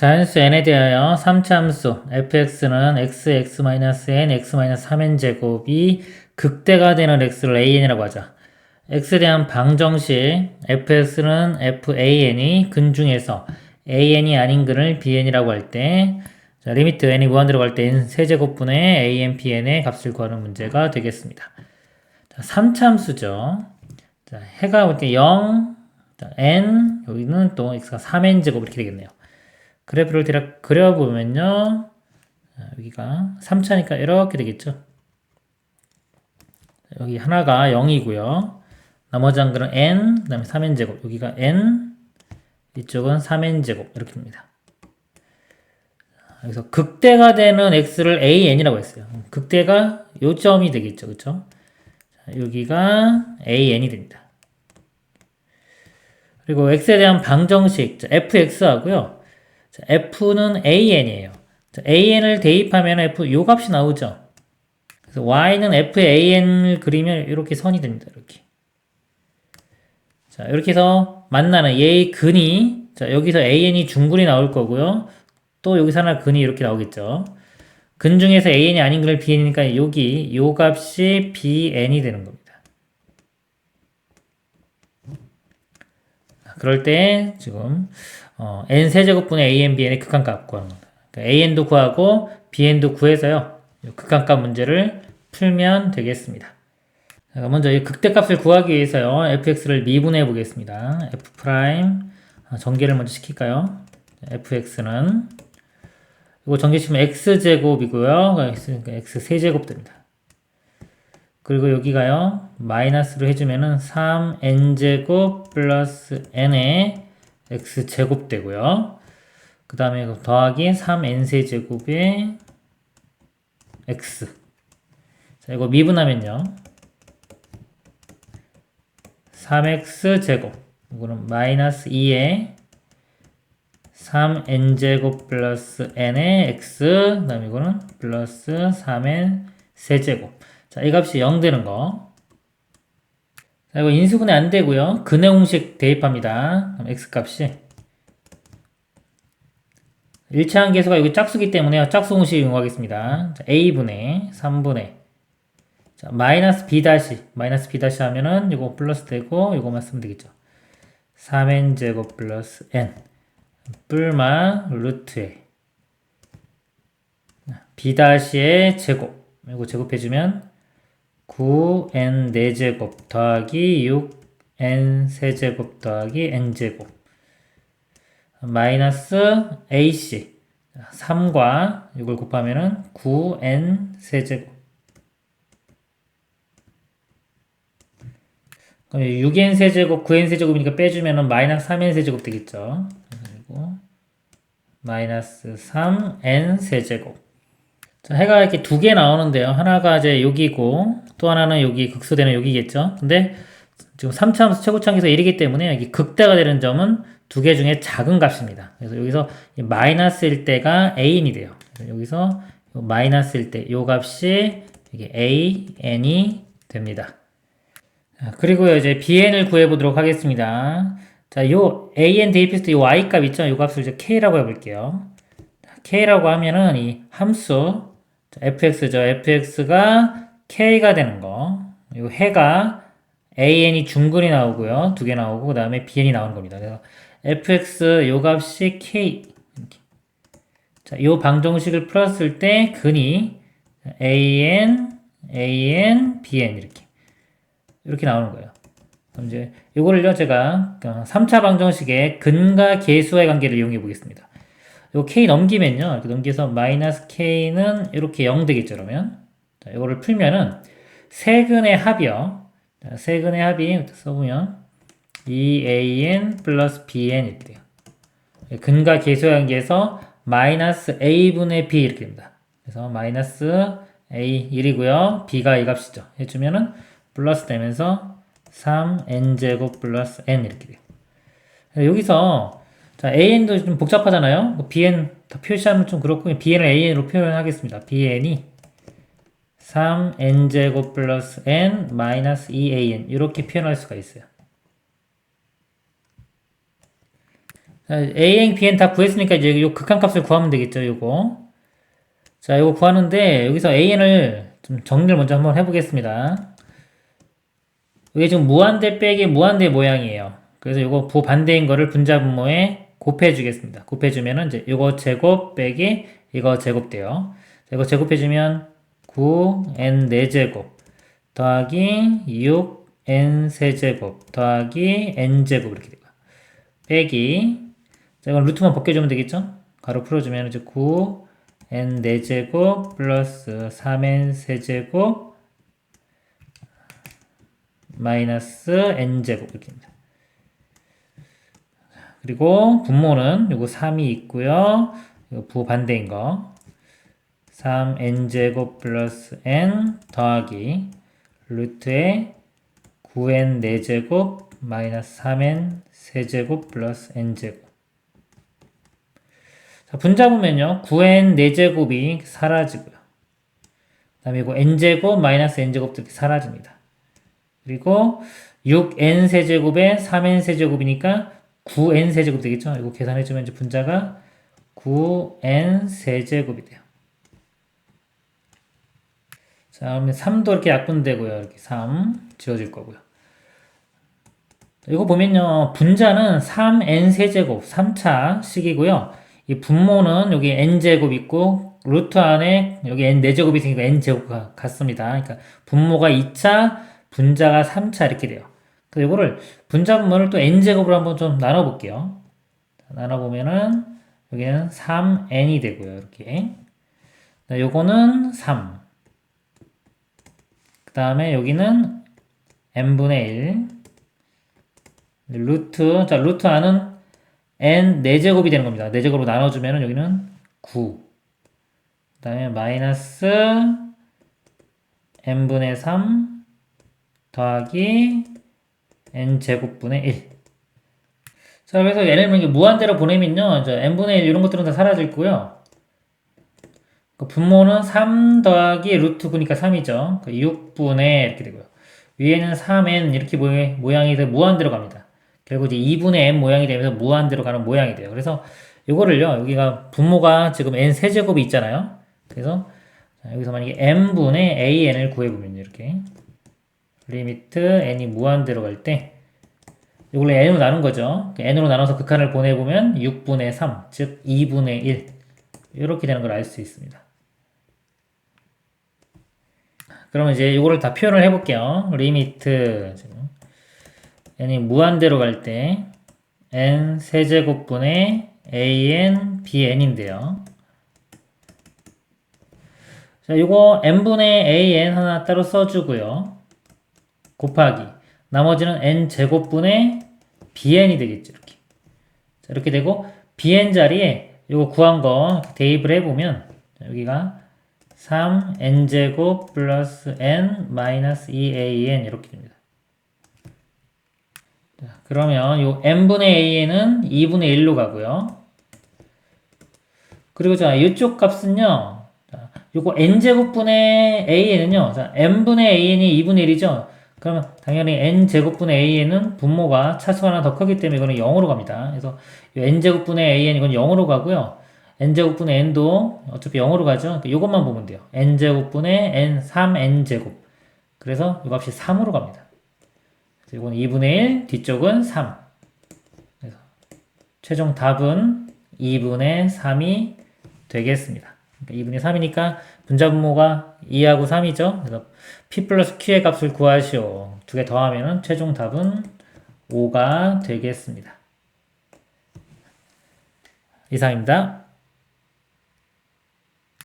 자연수 n에 대하여 3차 함수 fx는 x, x-n, x-3n 제곱이 극대가 되는 x를 an이라고 하자. x에 대한 방정식 fx는 fan이 근 중에서 an이 아닌 근을 bn이라고 할때 자, 리미트 n이 무한대로 갈 때 n 세제곱분의 an, bn의 값을 구하는 문제가 되겠습니다. 자, 3차 함수죠. 자, 해가 볼때 0, 자, n, 여기는 또 x가 3n 제곱 이렇게 되겠네요. 그래프를 대략 그려보면요. 자, 여기가 3차니까 이렇게 되겠죠. 여기 하나가 0이고요. 나머지 한 근은 n, 그 다음에 3n 제곱. 여기가 n, 이쪽은 3n 제곱. 이렇게 됩니다. 여기서 극대가 되는 x를 an이라고 했어요. 극대가 요점이 되겠죠. 그쵸? 자, 여기가 an이 됩니다. 그리고 x에 대한 방정식 fx 하고요. 자, f는 an이에요. 자, an을 대입하면 f 요 값이 나오죠. 그래서 y는 fan을 그리면 이렇게 선이 됩니다. 이렇게. 자, 이렇게 해서 만나는 얘의 근이 자, 여기서 an이 중근이 나올 거고요. 또 여기서 하나 근이 이렇게 나오겠죠. 근 중에서 an이 아닌 근을 bn이니까 여기 요 값이 bn이 되는 겁니다. 그럴 때 지금 어, n 세제곱분의 an, bn의 극한값 구하는 겁니다. 그러니까 an도 구하고 bn도 구해서요. 극한값 문제를 풀면 되겠습니다. 자, 먼저 이 극대값을 구하기 위해서요. fx를 미분해 보겠습니다. f 프라임 아, 전개를 먼저 시킬까요? fx는 이거 전개시키면 x제곱이고요. 그러니까 x 세제곱 됩니다. 그리고 여기가요. 마이너스로 해주면은 3n제곱 플러스 n의 x제곱 되고요. 그 다음에 더하기 3n세제곱의 x 자 이거 미분하면요. 3x제곱 이거는 마이너스 2에 3n제곱 플러스 n의 x 그 다음에 이거는 플러스 3n 세제곱 자 이 값이 0 되는 거 자, 이거 인수분해 안 되고요. 근의 공식 대입합니다. 그럼 x 값이 1차항 계수가 여기 짝수기 때문에 짝수 공식 이용하겠습니다. 자, a분의 3분의 자, 마이너스 b 다시 마이너스 b 다시 하면은 이거 플러스 되고 이거만 쓰면 되겠죠. 3n 제곱 플러스 n 뿔마 루트에 b 다시의 제곱 이거 제곱해주면 9n 4제곱 더하기 6n 세제곱 더하기 n제곱. 마이너스 ac 3과 이걸 곱하면은 9n 세제곱. 6n 세제곱 9n 세제곱이니까 빼주면은 마이너스 3n 세제곱 되겠죠. 그리고 마이너스 3n 세제곱 자, 해가 이렇게 두 개 나오는데요. 하나가 이제 여기고 또 하나는 여기 극소되는 여기겠죠. 근데 지금 3차 함수 최고차항에서 1이기 때문에 여기 극대가 되는 점은 두 개 중에 작은 값입니다. 그래서 여기서 마이너스일 때가 an이 돼요. 여기서 마이너스일 때이 값이 이게 a, n이 됩니다. 자, 그리고 이제 bn을 구해보도록 하겠습니다. 자, 요 an 대입했을 때이 y 값 있죠? 이 값을 이제 k라고 해볼게요. k라고 하면은 이 함수 fx죠. fx가 k가 되는 거. 이 해가 an이 중근이 나오고요. 두 개 나오고 그 다음에 bn이 나오는 겁니다. 그래서 fx 요 값이 k 이렇게. 자, 요 방정식을 풀었을 때 근이 an, an, bn 이렇게 이렇게 나오는 거예요. 그럼 이제 요거를요 제가 3차 방정식의 근과 계수의 관계를 이용해 보겠습니다. 요 k 넘기면요. 이렇게 넘겨서 마이너스 k는 이렇게 0 되겠죠, 그러면. 자, 이거를 풀면은 세근의 합이요. 자, 세근의 합이 써보면 2an 플러스 bn 이렇게 돼요. 근과 계수의 관계에서 마이너스 a분의 b 이렇게 됩니다. 그래서 마이너스 a 1이고요. b가 이 값이죠. 해주면은 플러스 되면서 3n제곱 플러스 n 이렇게 돼요. 여기서 자, AN도 좀 복잡하잖아요. 뭐 BN 다 표시하면 좀 그렇고 BN을 AN으로 표현하겠습니다. BN이 3n제곱 플러스 n 마이너스 2an 이렇게 표현할 수가 있어요. an, bn 다 구했으니까 이제 요 극한값을 구하면 되겠죠, 요거. 자, 요거 구하는데 여기서 an을 좀 정리를 먼저 한번 해보겠습니다. 이게 지금 무한대 빼기 무한대 모양이에요. 그래서 요거 부반대인 거를 분자분모에 곱해 주겠습니다. 곱해 주면은 이제 요거 제곱 빼기 이거 제곱 돼요. 자, 이거 제곱해 주면 9n 4제곱 더하기 6n 세제곱 더하기 n 제곱 이렇게 돼요. 빼기 자, 이건 루트만 벗겨 주면 되겠죠? 가로 풀어 주면 이제 9 n 4제곱 플러스 3n 세제곱 마이너스 n제곱 이렇게 됩니다. 그리고 분모는 요거 3이 있고요. 이거 부반대인 거. 3n제곱 플러스 n 더하기 루트에 9n 4제곱 마이너스 3n 세제곱 플러스 n제곱 자, 분자 보면요. 9n 4제곱이 사라지고요. 그 다음에 이거 n제곱 마이너스 n제곱도 이렇게 사라집니다. 그리고 6n 세제곱에 3n 세제곱이니까 9n 세제곱 되겠죠? 이거 계산해주면 이제 분자가 9n 세제곱이 돼요. 자, 그러면 3도 이렇게 약분되고요. 이렇게 3 지워질 거고요. 이거 보면요. 분자는 3n 세제곱, 3차 식이고요. 이 분모는 여기 n제곱 있고, 루트 안에 여기 n 4제곱이 있으니까 n제곱 같습니다. 그러니까 분모가 2차, 분자가 3차 이렇게 돼요. 그래서 이거를 분자 분모를 또 n제곱으로 한번 좀 나눠볼게요. 나눠보면은 여기는 3n이 되고요. 이렇게. 요거는 3. 그 다음에 여기는 n분의 1. 루트, 자, 루트 안은 n 4제곱이 되는 겁니다. 4제곱으로 나눠주면은 여기는 9. 그 다음에 마이너스 n분의 3 더하기 n제곱분의 1. 자, 그래서 이렇게 무한대로 보내면요. 이제 n분의 1 이런 것들은 다 사라질 거고요. 그 분모는 3 더하기 루트 9니까 3이죠. 그 6분의 이렇게 되고요. 위에는 3n 이렇게 모양이 돼서 무한대로 갑니다. 결국 이제 2분의 n 모양이 되면서 무한대로 가는 모양이 돼요. 그래서 이거를요. 여기가 분모가 지금 n 세제곱이 있잖아요. 그래서 여기서 만약에 n분의 an을 구해보면 이렇게 리미트 n이 무한대로 갈 때 이걸로 n으로 나눈 거죠. n으로 나눠서 극한을 보내보면 6분의 3, 즉 2분의 1 이렇게 되는 걸 알 수 있습니다. 그러면 이제 이거를 다 표현을 해볼게요. 리미트 n이 무한대로 갈 때 n 세제곱분의 an bn인데요. 자, 이거 n분의 an 하나 따로 써주고요. 곱하기 나머지는 n 제곱분의 bn이 되겠죠. 이렇게. 자, 이렇게 되고 bn 자리에 이거 구한 거 대입을 해보면 여기가 3n제곱 플러스 n 마이너스 2an 이렇게 됩니다. 자, 그러면 요 n분의 a는 2분의 1로 가고요. 그리고 자, 이쪽 값은요. 자, 요거 n제곱분의 an은요. 자, n분의 an이 2분의 1이죠. 그러면 당연히 n제곱분의 an은 분모가 차수 하나 더 크기 때문에 이거는 0으로 갑니다. 그래서 n제곱분의 an 이건 0으로 가고요. n제곱분의 n도 어차피 0으로 가죠. 그러니까 이것만 보면 돼요. n제곱분의 n 3n제곱. 그래서 이 값이 3으로 갑니다. 이건 2분의 1, 뒤쪽은 3. 그래서 최종 답은 2분의 3이 되겠습니다. 그러니까 2분의 3이니까 분자분모가 2하고 3이죠. 그래서 p 플러스 q의 값을 구하시오. 두 개 더하면 최종 답은 5가 되겠습니다. 이상입니다.